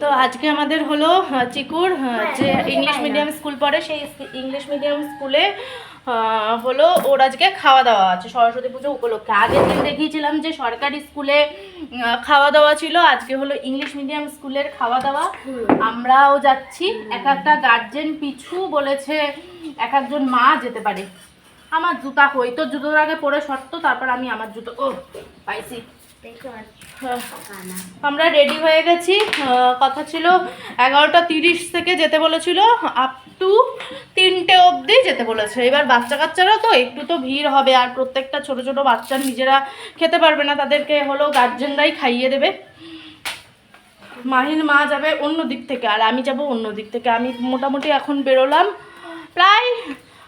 তো আজকে আমাদের হলো চিকুর যে ইংলিশ মিডিয়াম স্কুল পড়ে সেই ইংলিশ মিডিয়াম স্কুলে হলো ওর আজকে খাওয়া দাওয়া আছে সরস্বতী পুজো উপলক্ষে। আগের দিন দেখিয়েছিলাম যে সরকারি স্কুলে খাওয়া দাওয়া ছিল আজকে হলো ইংলিশ মিডিয়াম স্কুলের খাওয়া দাওয়া। আমরাও যাচ্ছি এক একটা গার্জেন পিছু বলেছে এক একজন মা যেতে পারে। আমার জুতা কই তোর জুতোর আগে পরে শর্ত তারপর আমি আমার জুতো ও পাইছি। হ্যাঁ। আমরা রেডি হয়ে গেছি। কথা ছিল এগারোটা তিরিশ থেকে যেতে বলেছিল আপ টু তিনটে অবধি যেতে বলেছে। এবার বাচ্চা কাচ্চারা তো একটু তো ভিড় হবে আর প্রত্যেকটা ছোট ছোট বাচ্চা নিজেরা খেতে পারবে না তাদেরকে হলো গার্জেনরাই খাইয়ে দেবে। মাহির মা যাবে অন্য দিক থেকে আর আমি যাব অন্য দিক থেকে। আমি মোটামুটি এখন বেরোলাম প্রায়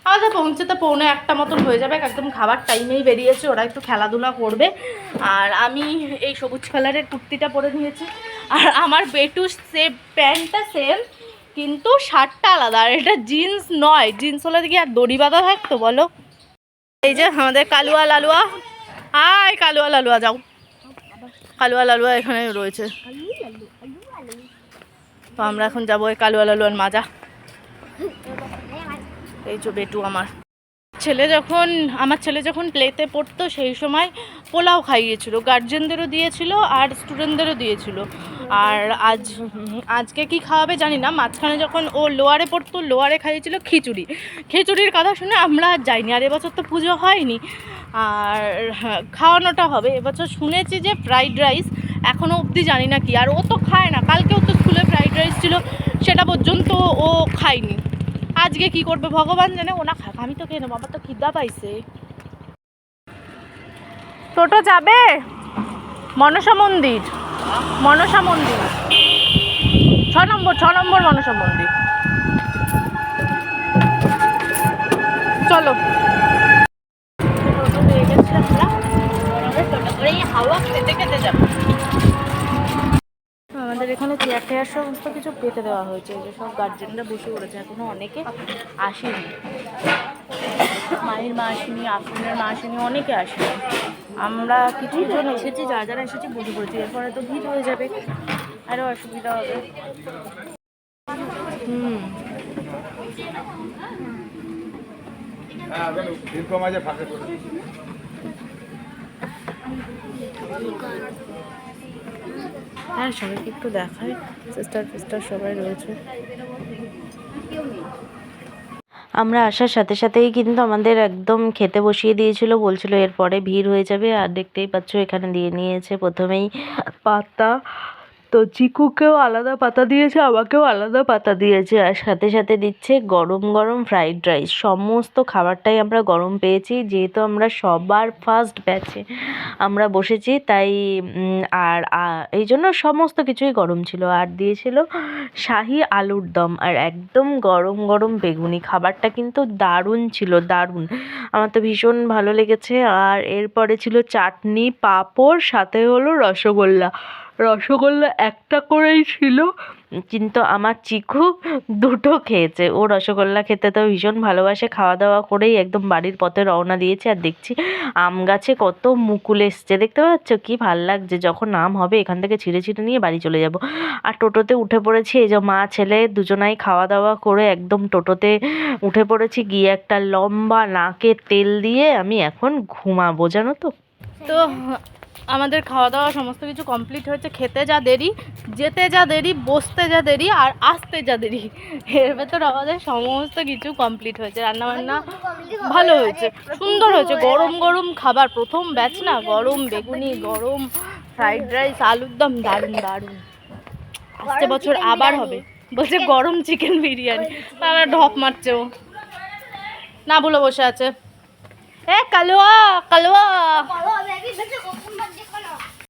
আমাদের পৌঁছতে পৌনে একটা মতন হয়ে যাবে। একদম খাবার টাইমেই বেরিয়েছে, ওরা একটু খেলাধুলা করবে। আর আমি এই সবুজ কালারের কুর্তিটা পরে নিয়েছি। আর আমার বেটু সে প্যান্টটা সেম কিন্তু শার্টটা আলাদা। আর এটা জিন্স নয়। জিন্স হলে কি আর দড়ি বাঁধা থাকতো, বলো? এই যে আমাদের কালুয়া লালুয়া। আয় কালুয়া লালুয়া, যাও। কালুয়া লালুয়া এখানে রয়েছে। তো আমরা এখন যাব ওই কালুয়া লালুয়ার মাজা এই যে বেটু আমার। ছেলে যখন, আমার ছেলে যখন প্লেতে পড়তো, সেই সময় পোলাও খাইয়েছিল। গার্জেনদেরও দিয়েছিল আর স্টুডেন্টদেরও দিয়েছিল। আর আজ, আজকে কি খাওয়াবে জানি না। মাঝখানে যখন ও লোয়ারে পড়তো লোয়ারে খাইয়েছিল খিচুড়ি। খিচুড়ির কথা শুনে আমরা আর যাইনি। আর এবছর তো পুজো হয়নি। আর খাওয়ানোটা হবে। এবছর শুনেছি যে ফ্রাইড রাইস এখনও অবধি জানি না কি। আর ও তো খায় না। কালকেও তো স্কুলে ফ্রাইড রাইস ছিল। সেটা পর্যন্ত ও খায়নি। আজকে কি করবে? ভগবান জানে। ও না খাক, আমি তো কেন বাবা তো খিদা পাইছে। টোটো যাবে? মনসা মন্দির। মনসা মন্দির। ছ নম্বর ছ নম্বর মনসা মন্দির। চলো। আমাদের এখানে চেয়ার সমস্ত কিছু পেতে দেওয়া হয়েছে। যে সব গার্জেনরা বসে পড়েছে, এখনও অনেকে আসেনি। মায়ের মা আসেনি, আফরিনের মা আসেনি, অনেকে আসেনি। আমরা কিছু জন এসেছি, যারা যারা এসেছি বসে পড়েছি। এরপরে তো ভিড় হয়ে যাবে আরও অসুবিধা হবে। হুম। হ্যাঁ ফাঁকে হ্যাঁ সবাইকে একটু দেখায় সিস্টার ফিস্টার সবাই রয়েছে। আমরা আসার সাথে সাথেই কিন্তু আমাদের একদম খেতে বসিয়ে দিয়েছিল, বলছিল এরপরে ভিড় হয়ে যাবে। আর দেখতেই পাচ্ছ, এখানে দিয়ে নিয়েছে প্রথমেই পাতা। তো চিকুকেও আলাদা পাতা দিয়েছে, আমাকেও আলাদা পাতা দিয়েছে। আর সাথে সাথে দিচ্ছে গরম গরম ফ্রাইড রাইস সমস্ত খাবারটাই আমরা গরম পেয়েছি, যেহেতু আমরা সবার ফার্স্ট ব্যাচে আমরা বসেছি, তাই আর এই জন্য সমস্ত কিছুই গরম ছিল। আর দিয়েছিল শাহি আলুর দম। আর একদম গরম গরম বেগুনি। খাবারটা কিন্তু দারুণ ছিল, দারুণ। আমার তো ভীষণ ভালো লেগেছে। আর এরপরে ছিল চাটনি, পাঁপড়, সাথে হলো রসগোল্লা। রসগোল্লা একটা করেই ছিল, কিন্তু আমার চিকু দুটো খেয়েছে। ও রসগোল্লা খেতে তো ভীষণ ভালোবাসে খাওয়া দাওয়া করেই একদম বাড়ির পথে রওনা দিয়েছে আর দেখছি আম গাছে কত মুকুল এসছে। দেখতে পাচ্ছ কি ভালো লাগছে, যখন আম হবে এখান থেকে ছিঁড়ে ছিঁড়ে নিয়ে বাড়ি চলে যাব। আর টোটোতে উঠে পড়েছি, এই যে মা, ছেলে দুজনাই খাওয়া দাওয়া করে একদম টোটোতে উঠে পড়েছি, গিয়ে একটা লম্বা নাকে তেল দিয়ে আমি এখন ঘুমাবো, জানো তো? তো আমাদের খাওয়া দাওয়া সমস্ত কিছু কমপ্লিট হয়েছে খেতে যা দেরি যেতে যা দেরি বসতে যা দেরি আর আসতে যা দেরি। এর ভেতর আমাদের সমস্ত কিছু কমপ্লিট হয়েছে রান্না বান্না ভালো হয়েছে সুন্দর হয়েছে গরম গরম খাবার প্রথম ব্যাচ না গরম বেগুনি গরম ফ্রাইড রাইস আলুর দম দারুণ দারুণ। আসছে বছর আবার হবে বলছে গরম চিকেন বিরিয়ানি তারা ঢপ মারছে ও। না বলে বসে আছে। এ কালুয়া কালুয়া।